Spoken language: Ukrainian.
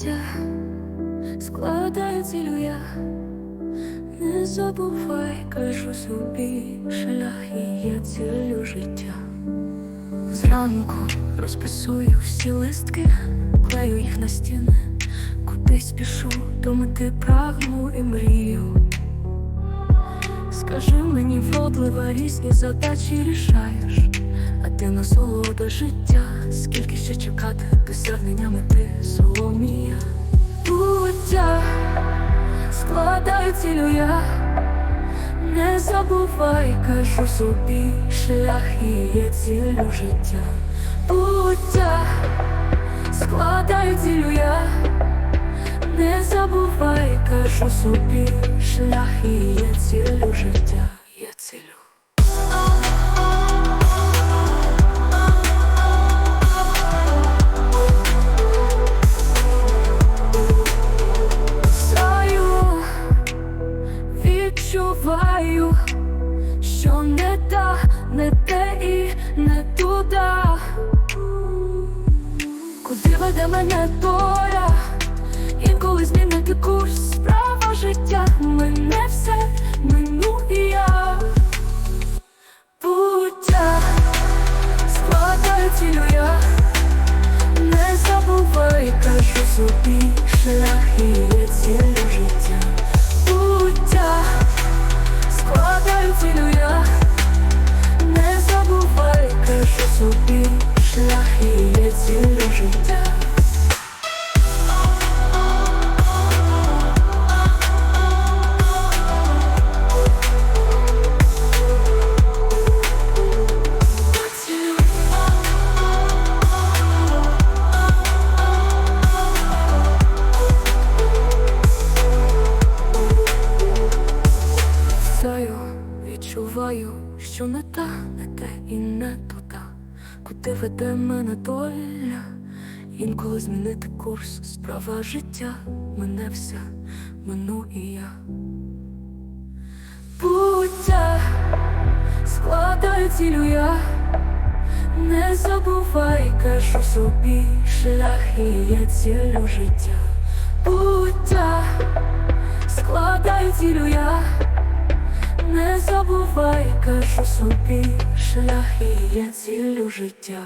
життя складаю цілю я, не забувай, кажу собі, шлях і є цілю життя. Зранку розписую всі листки, клею їх на стіни, кудись пішу, до мети прагну і мрію. Скажи мені, вродлива, різні задачі рішаєш, а ти насолода життя, скільки ще чекати досягнення мети соломія. Цілю я, не забувай, кажу собі, шлях і є цілю життя. Буття складаю цілю я, не забувай, кажу собі, шлях і є цілю життя, Куди веде мене доля? Інколи змінити курс, справа життя, мене все, мину і я. Буття складаю цілю я, не забувай, кажу собі, шлях відчуваю, що не та, не те і не туди, куди веде мене доля, інколи змінити курс, справа життя, мене все, мину і я. Буття складаю цілю я, не забувай, кажу собі, шлях і є цілю життя. Буття складаю цілю я. Не забувай, кажу собі, шлях і є цілю життя.